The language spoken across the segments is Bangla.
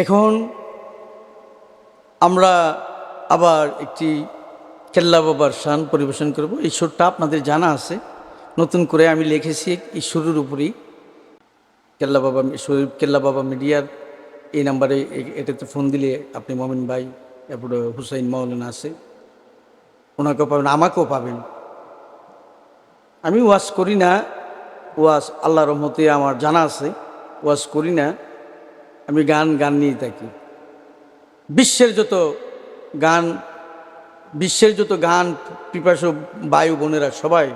এখন আমরা আবার একটি কেল্লা বাবার শান পরিবেশন করব। এই সুরটা আপনাদের জানা আছে। নতুন করে আমি লিখেছি এই সুরের উপরেই। কেল্লা বাবা শরীফ কেল্লা বাবা মিডিয়ার এই নাম্বারে এটাতে ফোন দিলে আপনি মমিন ভাই এরপরে হুসাইন মৌলানা আছে। ওনাকেও পাবেন, আমাকেও পাবেন। আমি ওয়াজ করি না। ওয়াজ আল্লাহ রহমতে আমার জানা আছে। ওয়াজ করি না। আমি গান গান নিয়ে থাকি। বিশ্বের যত গান, বিশ্বের যত গান, পিপাসু বায়ু বোনেরা সবাই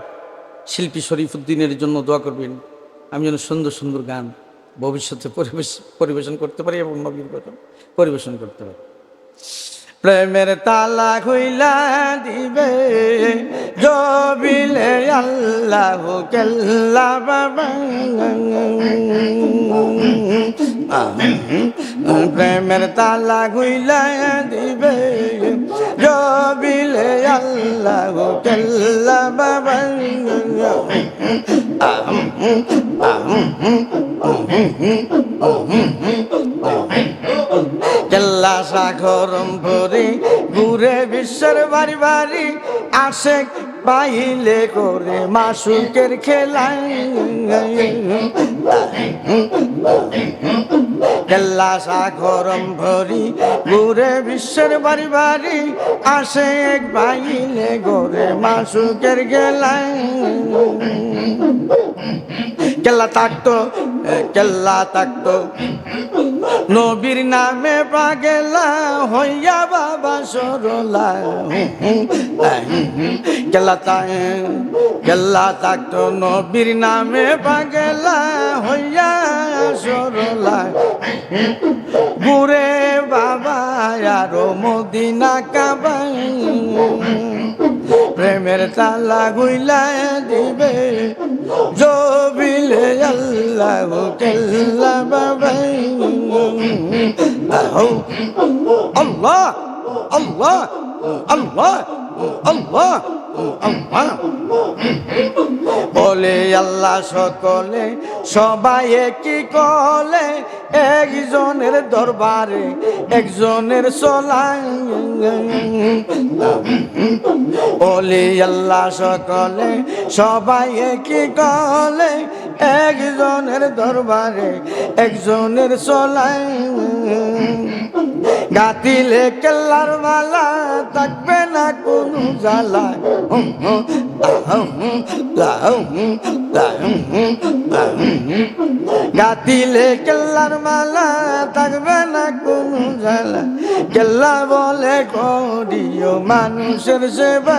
শিল্পী শরীফুদ্দিনের জন্য দোয়া করবেন। আমি যেন সুন্দর সুন্দর গান ভবিষ্যতে পরিবেশ, পরিবেশন করতে পারি এবং নবীর পরিবেশন করতে পারি। প্রেমের তালা খুইলা দিবে। জবিলে আল্লাহ কেল্লা বাবা। প্রেমের তালা খুইলা দিবে। জবিলে আল্লাহ কেল্লা বাবা। কেল্লা সাগরম ভরে ঘুরে বিশ্বের বাড়ি বাড়ি আসে পাইলে করে মাসুকের খেলা কেল্লা সাগরম ভরি ঘুরে বিশ্বের বাড়ি বাড়ি আসে এক পাইলে করে মাসুকের গেলায় কেল্লা থাকতো কেল্লা থাকতো। নবীর নামে পাগেলা হইয়া বাবা সরলা। গেলা গেল্লা থাকতো, নবীর নামে পাগেলা হইয়া সরলা। ঘুরে বাবা আরও মদিনা কাবাই প্রেমের তালা গুইলা দিবে। জবিলে আল্লাহ কেল্লা বাবাই। আল্লাহ। আল্লাহ আল্লাহ আল্লাহ আল্লাহ। বলে আল্লাহ সকলে, সবাই কি কলে, একজনের দরবারে, একজনের চলাই বলে আল্লাহ সকলে, সবাই কি কলে একজনের দরবারে একজনের চলাই গাতিলে কেল্লার মালা থাকবে না কোনো জ্বালা। গাতিলে কেল্লার মালা থাকবে না কোনো জ্বালা কেল্লা বলে করিও মানুষের সেবা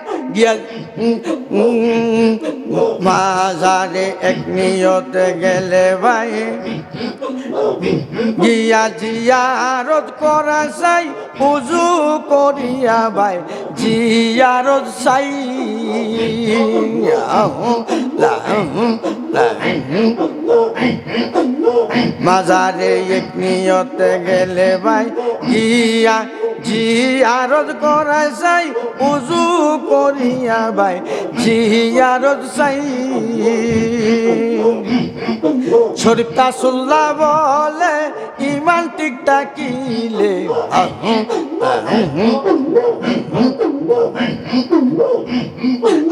গিয়া মাজারে এক নিয়তে গেলে ভাই, গিয়া জিয়ারত করা চাই উজু করিয়া ভাই, জিয়ারত চাই। মাজারে এক নিয়তে গেলে ভাই, গিয়া জিয়ারত করা চাই, উজু করিয়া ভাই জিয়ারত চাই। শরীফ তাসুল্লাহ বলে, ইমান টিকটা কিলে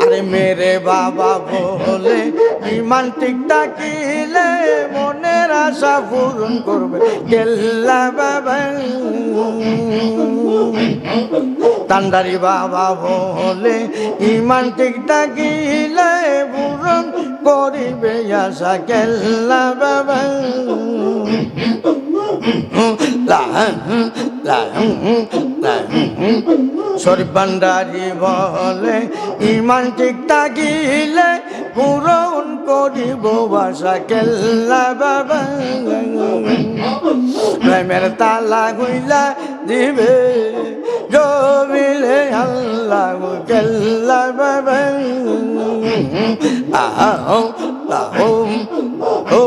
আরে মেরে বাবা বলে, ইমান টিকটা কিলে মনের আশা পূরণ করবে। কেল্লা বাবা তান্ডারি বাবা বলে, ইমান টিকটা কিলে পূরণ করিবে আশা কেল্লা বাবা। শরীফ ভান্ডারি বলে, ইমান ঠিক থাকিলে পূরণ করিব বাসা কেল্লা বাবা। প্রেমের তালা গুইলা দিবে, জমিলে কেল্লা বাবা। আহো আহো ও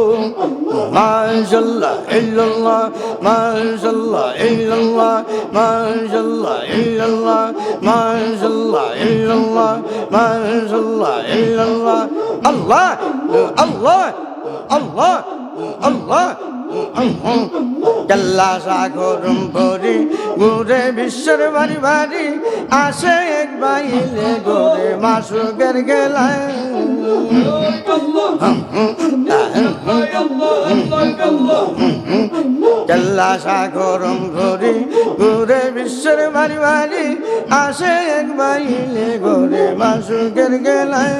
মাশাল্লাহ ইল্লাল্লাহ মাশাল্লাহ ইল্লাল্লাহ মাশাল্লাহ ইল্লাল্লাহ মাশাল্লাহ ইল্লাল্লাহ মাশাল্লাহ ইল্লাল্লাহ। আল্লাহ আল্লাহ আল্লাহ আল্লাহ কাল্লা সাগরম ভরি ঘুরে বিশ্বের বাড়ি বাড়ি আসে এক বাইলে ঘুরে মাসুকের গেলায় কাল্লা সাগরম ভরি ঘুরে বিশ্বের বাড়ি বাড়ি আসে এক বাইলে ঘুরে মাসুকের গেলায়।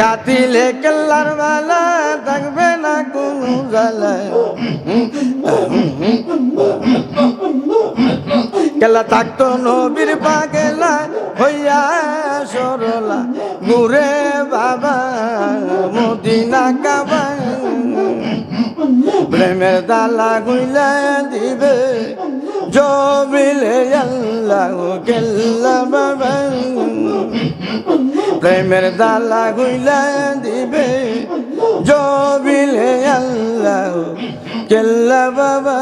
গাতিলে কেল্লার বালা থাকবে না কোনো জ্বালা কেলা থাকতো নবীর পাগেলা হইয়া সরলা। ঘুরে বাবা মদিনা কাবা প্রেমের দালা গুইলা দিবে। জবিলে আল্লাহ কেল্লা বাবা। প্রেমের দালা গুইলা দিবে। জবিলে আল্লাহ কেল্লা বাবা।